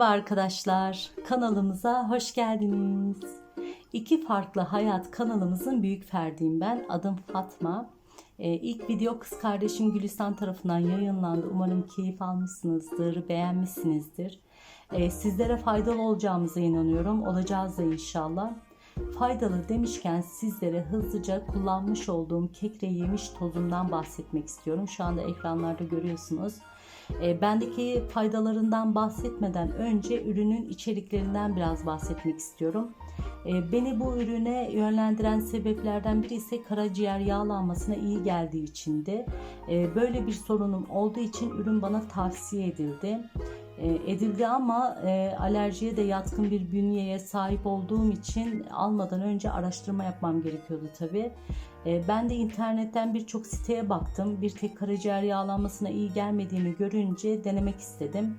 Merhaba arkadaşlar, kanalımıza hoş geldiniz. İki farklı hayat kanalımızın büyük ferdiyim ben. Adım Fatma. Ee, ilk video kız kardeşim Gülistan tarafından yayınlandı. Umarım keyif almışsınızdır, beğenmişsinizdir. Ee, sizlere faydalı olacağımıza inanıyorum. Olacağız da inşallah. Faydalı demişken sizlere hızlıca kullanmış olduğum kekre yemiş tozundan bahsetmek istiyorum. Şu anda ekranlarda görüyorsunuz. E, bendeki faydalarından bahsetmeden önce ürünün içeriklerinden biraz bahsetmek istiyorum. E, beni bu ürüne yönlendiren sebeplerden biri ise karaciğer yağlanmasına iyi geldiği içindi. E, böyle bir sorunum olduğu için ürün bana tavsiye edildi. E, edildi ama e, alerjiye de yatkın bir bünyeye sahip olduğum için almadan önce araştırma yapmam gerekiyordu tabii. E, ben de internetten birçok siteye baktım. Bir tek karaciğer yağlanmasına iyi gelmediğini görünce denemek istedim.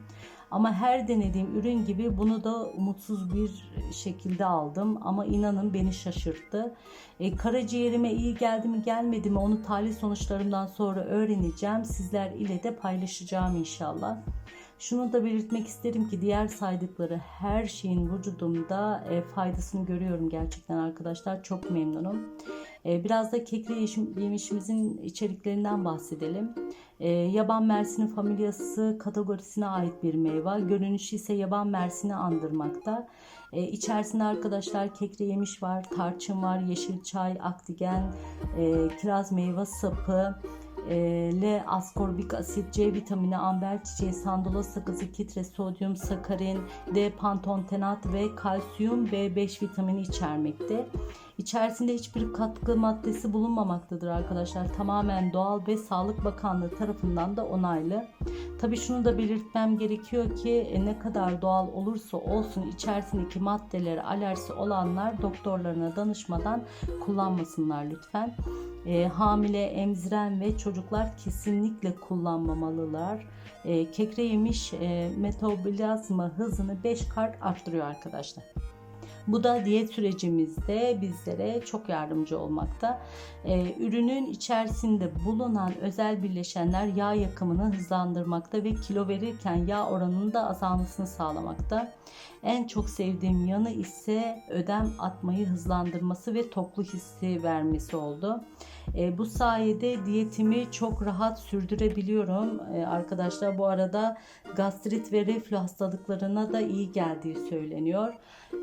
Ama her denediğim ürün gibi bunu da umutsuz bir şekilde aldım. Ama inanın beni şaşırttı. E, karaciğerime iyi geldi mi gelmedi mi onu tahlil sonuçlarımdan sonra öğreneceğim. Sizler ile de paylaşacağım inşallah. Şunu da belirtmek isterim ki diğer saydıkları her şeyin vücudumda e, faydasını görüyorum gerçekten arkadaşlar. Çok memnunum. E, biraz da kekre yemişimizin içeriklerinden bahsedelim. E, yaban mersini familyası kategorisine ait bir meyve. Görünüşü ise yaban mersini andırmakta. E, içerisinde arkadaşlar kekre yemiş var, tarçın var, yeşil çay, aktigen, e, kiraz meyve sapı, L askorbik asit, C vitamini, amber çiçeği, sandola sakızı, kitre, sodyum, sakarin, D pantontenat ve kalsiyum B5 vitamini içermekte. İçerisinde hiçbir katkı maddesi bulunmamaktadır arkadaşlar. Tamamen doğal ve Sağlık Bakanlığı tarafından da onaylı. Tabi şunu da belirtmem gerekiyor ki e, ne kadar doğal olursa olsun içerisindeki maddelere alerjisi olanlar doktorlarına danışmadan kullanmasınlar lütfen. E, hamile, emziren ve çocuklar kesinlikle kullanmamalılar. E, kekre yemiş e, metabolizma hızını 5 kart arttırıyor arkadaşlar. Bu da diyet sürecimizde bizlere çok yardımcı olmakta. Ee, ürünün içerisinde bulunan özel bileşenler yağ yakımını hızlandırmakta ve kilo verirken yağ oranının da azalmasını sağlamakta. En çok sevdiğim yanı ise ödem atmayı hızlandırması ve toklu hissi vermesi oldu. E, bu sayede diyetimi çok rahat sürdürebiliyorum. E, arkadaşlar bu arada gastrit ve reflü hastalıklarına da iyi geldiği söyleniyor.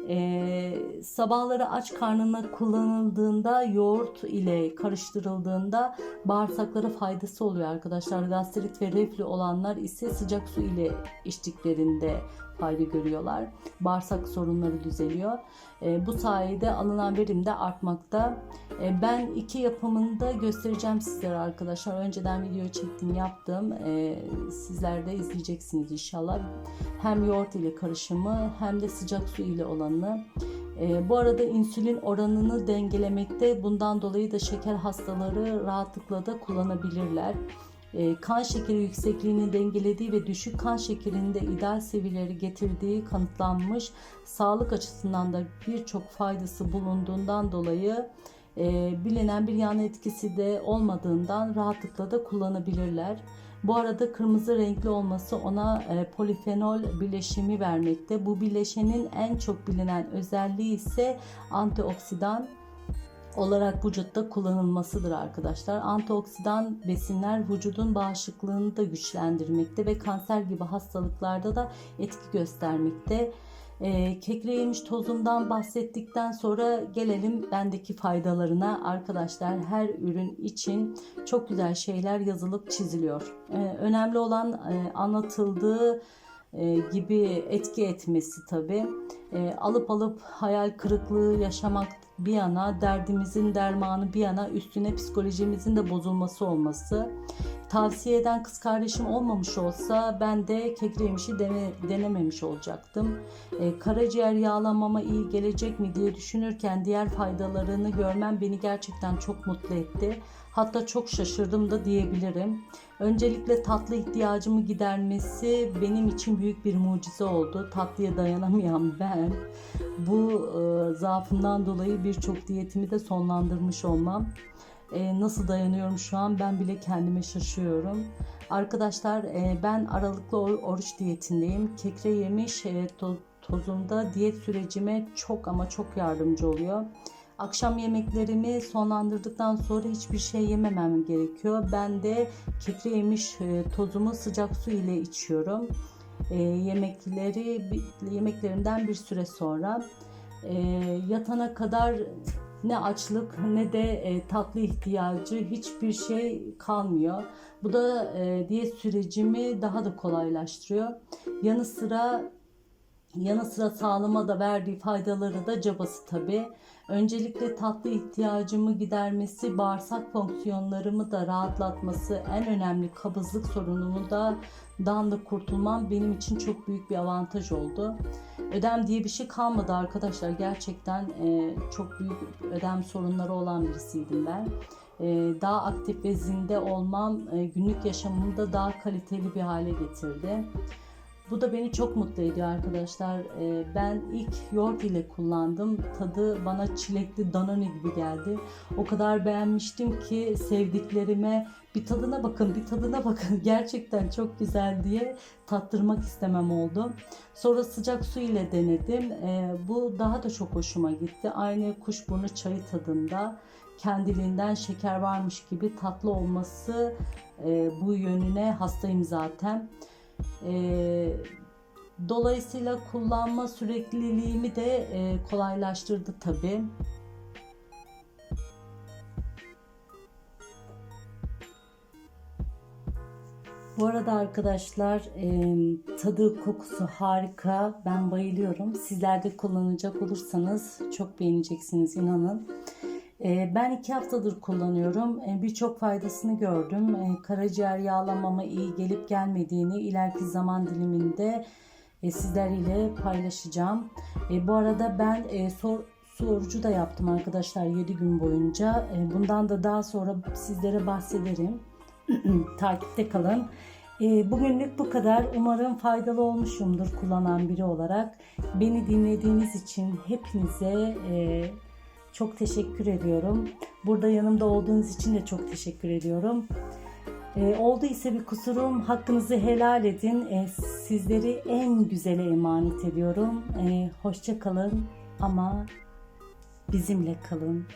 E, sabahları aç karnına kullanıldığında yoğurt ile karıştırıldığında bağırsaklara faydası oluyor arkadaşlar. Gastrit ve reflü olanlar ise sıcak su ile içtiklerinde fayda görüyorlar. Bağırsak sorunları düzeliyor. E, bu sayede alınan verim de artmakta. E, ben iki yapımını da göstereceğim sizlere arkadaşlar. Önceden video çektim yaptım. E, sizler de izleyeceksiniz inşallah. Hem yoğurt ile karışımı hem de sıcak su ile olanı. E, bu arada insülin oranını dengelemekte. Bundan dolayı da şeker hastaları rahatlıkla da kullanabilirler. E, kan şekeri yüksekliğini dengelediği ve düşük kan şekerinde ideal seviyeleri getirdiği kanıtlanmış. Sağlık açısından da birçok faydası bulunduğundan dolayı e, bilinen bir yan etkisi de olmadığından rahatlıkla da kullanabilirler. Bu arada kırmızı renkli olması ona e, polifenol bileşimi vermekte. Bu bileşenin en çok bilinen özelliği ise antioksidan olarak vücutta kullanılmasıdır arkadaşlar. Antioksidan besinler vücudun bağışıklığını da güçlendirmekte ve kanser gibi hastalıklarda da etki göstermekte. E, kekre yemiş tozundan bahsettikten sonra gelelim bendeki faydalarına. Arkadaşlar her ürün için çok güzel şeyler yazılıp çiziliyor. E, önemli olan e, anlatıldığı e, gibi etki etmesi tabi. E, alıp alıp hayal kırıklığı yaşamak bir yana, derdimizin dermanı bir yana, üstüne psikolojimizin de bozulması olması. Tavsiye eden kız kardeşim olmamış olsa ben de kekremişi dene, denememiş olacaktım. E, karaciğer yağlanmama iyi gelecek mi diye düşünürken diğer faydalarını görmem beni gerçekten çok mutlu etti. Hatta çok şaşırdım da diyebilirim. Öncelikle tatlı ihtiyacımı gidermesi benim için büyük bir mucize oldu. Tatlıya dayanamayan ben bu e, zaafından dolayı birçok diyetimi de sonlandırmış olmam. E, nasıl dayanıyorum şu an ben bile kendime şaşıyorum. Arkadaşlar e, ben aralıklı or- oruç diyetindeyim. Kekre yemiş e, to- tozumda diyet sürecime çok ama çok yardımcı oluyor. Akşam yemeklerimi sonlandırdıktan sonra hiçbir şey yememem gerekiyor. Ben de kekre yemiş e, tozumu sıcak su ile içiyorum. E, yemekleri yemeklerimden bir süre sonra e, yatana kadar ne açlık ne de e, tatlı ihtiyacı hiçbir şey kalmıyor. Bu da e, diyet sürecimi daha da kolaylaştırıyor. Yanı sıra yanı sıra sağlığıma da verdiği faydaları da cabası tabii. Öncelikle tatlı ihtiyacımı gidermesi, bağırsak fonksiyonlarımı da rahatlatması, en önemli kabızlık sorunumu da dan da kurtulmam benim için çok büyük bir avantaj oldu. Ödem diye bir şey kalmadı arkadaşlar. Gerçekten e, çok büyük ödem sorunları olan birisiydim ben. E, daha aktif ve zinde olmam e, günlük yaşamımı da daha kaliteli bir hale getirdi. Bu da beni çok mutlu ediyor arkadaşlar. Ee, Ben ilk yoğurt ile kullandım. Tadı bana çilekli danone gibi geldi. O kadar beğenmiştim ki sevdiklerime bir tadına bakın, bir tadına bakın. Gerçekten çok güzel diye tattırmak istemem oldu. Sonra sıcak su ile denedim. Ee, Bu daha da çok hoşuma gitti. Aynı kuşburnu çayı tadında kendiliğinden şeker varmış gibi tatlı olması e, bu yönüne hastayım zaten. Ee, dolayısıyla kullanma sürekliliğimi de e, kolaylaştırdı tabii. Bu arada arkadaşlar e, tadı kokusu harika. Ben bayılıyorum. Sizler de kullanacak olursanız çok beğeneceksiniz inanın. E, ben iki haftadır kullanıyorum. E, Birçok faydasını gördüm. E, Karaciğer yağlamama iyi gelip gelmediğini ileriki zaman diliminde e, sizler ile paylaşacağım. Bu arada ben e, sor, su da yaptım arkadaşlar 7 gün boyunca. Bundan da daha sonra sizlere bahsederim. Takipte kalın. Bugünlük bu kadar. Umarım faydalı olmuşumdur kullanan biri olarak. Beni dinlediğiniz için hepinize e, çok teşekkür ediyorum. Burada yanımda olduğunuz için de çok teşekkür ediyorum. E, olduysa bir kusurum hakkınızı helal edin. E, sizleri en güzele emanet ediyorum. E, hoşça kalın ama bizimle kalın.